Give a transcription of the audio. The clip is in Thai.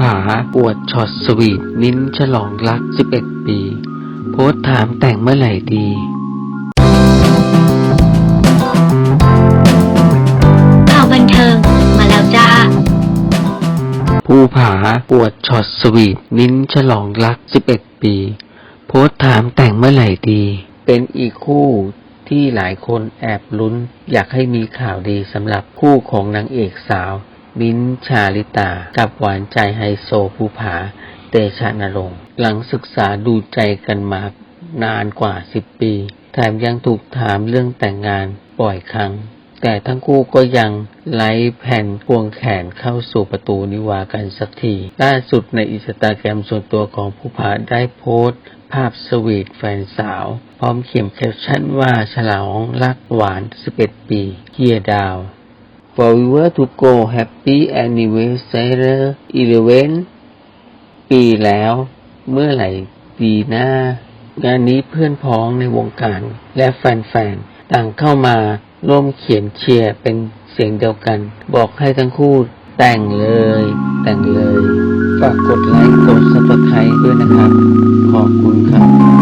ผาอวดช็อตสวีทมิ้นท์ฉลองรัก 11 ปี โพสต์ถามแต่งเมื่อไหร่ดีข่าวบันเทิงมาแล้วจ้าภูผาอวดช็อตสวีทมิ้นท์ฉลองรัก 11 ปี โพสต์ถามแต่งเมื่อไหร่ดี เป็นอีกคู่ที่หลายคนแอบลุ้น อยากให้มีข่าวดีสำหรับคู่ของนางเอกสาว มิ้นชาลิตา กับหวานใจไฮโซภูผา เตชะนรงค์หลังศึกษาดูใจกันมานานกว่า10ปี แถมยังถูกถามเรื่องแต่งงานบ่อยครั้ง แต่ทั้งคู่ก็ยังไล่แผ่นควงแขนเข้าสู่ประตูนิวากันสักที ล่าสุดในอินสตาแกรมส่วนตัวของผู้ผาได้โพสต์ภาพสวีทแฟนสาว พร้อมเขียนแคปชั่นว่าฉลองรักหวาน 11 ปีเฮียดาว Forever to go Happy Anniversary 11 ปีแล้ว เมื่อไหร่ดีหน้า งานนี้เพื่อนพ้องในวงการ และแฟนๆ ต่างเข้ามาร่วมเขียนเชียร์เป็นเสียงเดียวกัน บอกให้ทั้งคู่แต่งเลย แต่งเลย ฝากกดไลค์ กด subscribe ด้วยนะครับ ขอบคุณครับ